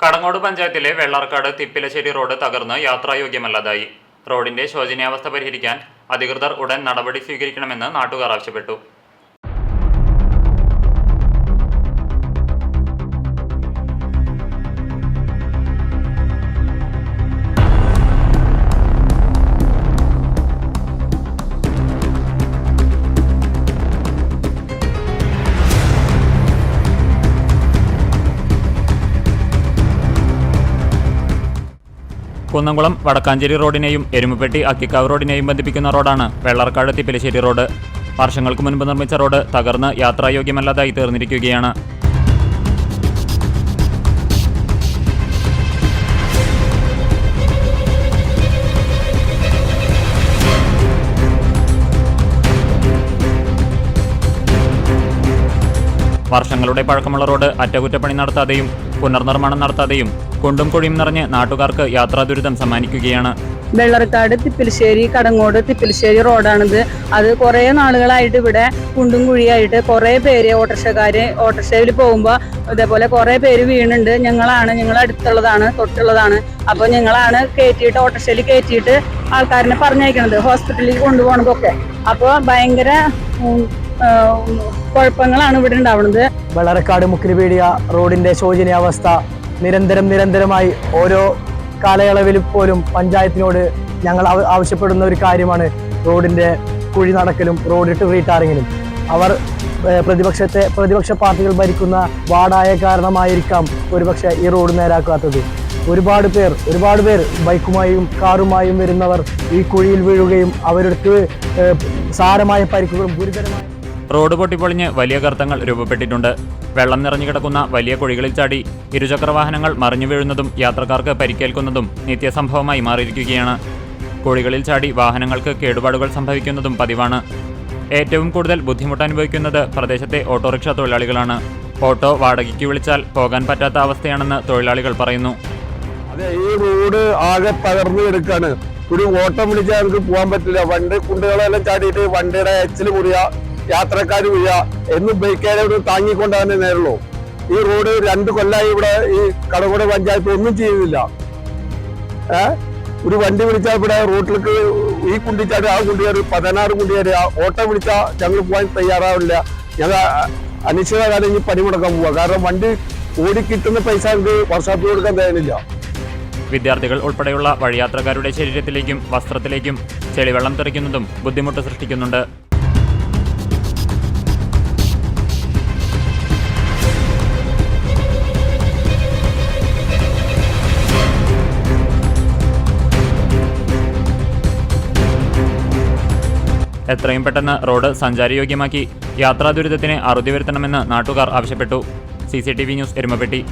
കടങ്ങോട് പഞ്ചായത്തിലെ വെള്ളാർക്കാട് തിപ്പിലശ്ശേരി റോഡ് തകർന്ന് യാത്രായോഗ്യമല്ലാതായി. റോഡിന്റെ ശോചനീയാവസ്ഥ പരിഹരിക്കാൻ അധികൃതർ ഉടൻ നടപടി സ്വീകരിക്കണമെന്ന് നാട്ടുകാർ ആവശ്യപ്പെട്ടു. കുന്നംകുളം വടക്കാഞ്ചേരി റോഡിനെയും എരുമപ്പെട്ടി അക്കിക്കാവ് റോഡിനെയും ബന്ധിപ്പിക്കുന്ന റോഡാണ് വെള്ളർക്കാട് തിപ്പിലശ്ശേരി റോഡ്. വർഷങ്ങൾക്ക് മുൻപ് നിർമ്മിച്ച റോഡ് തകർന്ന് യാത്രായോഗ്യമല്ലാതായി തീർന്നിരിക്കുകയാണ്. വർഷങ്ങളുടെ പഴക്കമുള്ള റോഡ് അറ്റകുറ്റപ്പണി നടത്താതെയും പുനർനിർമ്മാണം നടത്താതെയും കുണ്ടും കുഴിയും നിറഞ്ഞ് നാട്ടുകാർക്ക് യാത്രാ ദുരിതം സമ്മാനിക്കുകയാണ്. വെള്ളറക്കാട് തിപ്പിൽശ്ശേരി കടങ്ങോട് തിപ്പിൽശ്ശേരി റോഡാണിത്. അത് കുറേ നാളുകളായിട്ട് ഇവിടെ കുണ്ടും കുഴിയായിട്ട് കുറേ പേര് ഓട്ടോറിക്ഷക്കാര് ഓട്ടോറിക്ഷയിൽ പോകുമ്പോൾ ഇതേപോലെ കുറേ പേര് വീണുണ്ട്. ഞങ്ങളാണ് ഞങ്ങൾ അടുത്തുള്ളതാണ് തൊട്ടുള്ളതാണ്. അപ്പോൾ ഞങ്ങളാണ് കയറ്റിയിട്ട് ഓട്ടോറിക്ഷയിൽ കയറ്റിയിട്ട് ആൾക്കാരിനെ പറഞ്ഞയക്കണത് ഹോസ്പിറ്റലിൽ കൊണ്ടുപോകണതൊക്കെ. അപ്പോൾ ഭയങ്കര കുഴപ്പങ്ങളാണ് ഇവിടെ ഉണ്ടാവുന്നത് വെള്ളറക്കാട് മുക്കിരിപീടിയ റോഡിന്റെ ശോചനീയാവസ്ഥ നിരന്തരം നിരന്തരമായി ഓരോ കാലയളവിൽ പോലും പഞ്ചായത്തിനോട് ഞങ്ങൾ ആവശ്യപ്പെടുന്ന ഒരു കാര്യമാണ് റോഡിന്റെ കുഴി നടക്കലും റോഡിട്ട് റീടാറിങ്ങിലും. അവർ പ്രതിപക്ഷത്തെ പ്രതിപക്ഷ പാർട്ടികൾ ഭരിക്കുന്ന വാടായ കാരണമായിരിക്കാം ഒരുപക്ഷെ ഈ റോഡ് നേരാക്കാത്തത്. ഒരുപാട് പേർ ഒരുപാട് പേർ ബൈക്കുമായും കാറുമായും വരുന്നവർ ഈ കുഴിയിൽ വീഴുകയും അവർക്ക് സാരമായ പരിക്കുകളും ഗുരുതരമായ റോഡ് പൊട്ടിപ്പൊളിഞ്ഞ് വലിയ ഗർത്തങ്ങൾ രൂപപ്പെട്ടിട്ടുണ്ട്. വെള്ളം നിറഞ്ഞു കിടക്കുന്ന വലിയ കുഴികളിൽ ചാടി ഇരുചക്രവാഹനങ്ങൾ മറിഞ്ഞു വീഴുന്നതും യാത്രക്കാർക്ക് പരിക്കേൽക്കുന്നതും നിത്യസംഭവമായി മാറിയിരിക്കുകയാണ്. കുഴികളിൽ ചാടി വാഹനങ്ങൾക്ക് കേടുപാടുകൾ സംഭവിക്കുന്നതും പതിവാണ്. ഏറ്റവും കൂടുതൽ ബുദ്ധിമുട്ട് അനുഭവിക്കുന്നത് പ്രദേശത്തെ ഓട്ടോറിക്ഷ തൊഴിലാളികളാണ്. ഓട്ടോ വാടകയ്ക്ക് വിളിച്ചാൽ പോകാൻ പറ്റാത്ത അവസ്ഥയാണെന്ന് തൊഴിലാളികൾ പറയുന്നു. ഈ റോഡ് ആകെ തകർന്നു കിടക്കാണ്. ഒരു ഓട്ടം വിളിച്ചാൽ നമുക്ക് പോകാൻ പറ്റില്ല. വണ്ടി കുണ്ടുകളെല്ലാം ചാടിയിട്ട് വണ്ടിയുടെ എച്ചിൽ മുറിയ യാത്രക്കാർ വീഴ എന്നും ബൈക്കാരോട് തന്നെ നേരുള്ളൂ. ഈ റോഡ് രണ്ട് കൊല്ലായി ഇവിടെ ഈ കടകോട് പഞ്ചായത്ത് ഒന്നും ചെയ്യുന്നില്ല. ഒരു വണ്ടി വിളിച്ചാൽ ഇവിടെ റോട്ടിലേക്ക് ഈ കുണ്ടിച്ചാട് ആ കുണ്ടിയാട് പതിനാറ് ആ ഓട്ടം വിളിച്ചാൽ ഞങ്ങൾ പോകാൻ തയ്യാറാവില്ല. ഞങ്ങൾ അനിശ്ചിതകാലം ഇനി പണിമുടക്കാൻ പോവുക കാരണം വണ്ടി ഓടി കിട്ടുന്ന പൈസ എനിക്ക് വർഷാപ്പ് കൊടുക്കാൻ തയ്യാറില്ല. വിദ്യാർത്ഥികൾ ഉൾപ്പെടെയുള്ള വഴിയാത്രക്കാരുടെ ശരീരത്തിലേക്കും വസ്ത്രത്തിലേക്കും ചെളിവെള്ളം തെറിക്കുന്നതും ബുദ്ധിമുട്ട് സൃഷ്ടിക്കുന്നുണ്ട്. എത്രയും പെട്ടെന്ന് റോഡ് സഞ്ചാരയോഗ്യമാക്കി. യാത്രാ ദുരിതത്തിന് അറുതി വരുത്തണമെന്ന് നാട്ടുകാർ ആവശ്യപ്പെട്ടു. C news Erumapetty.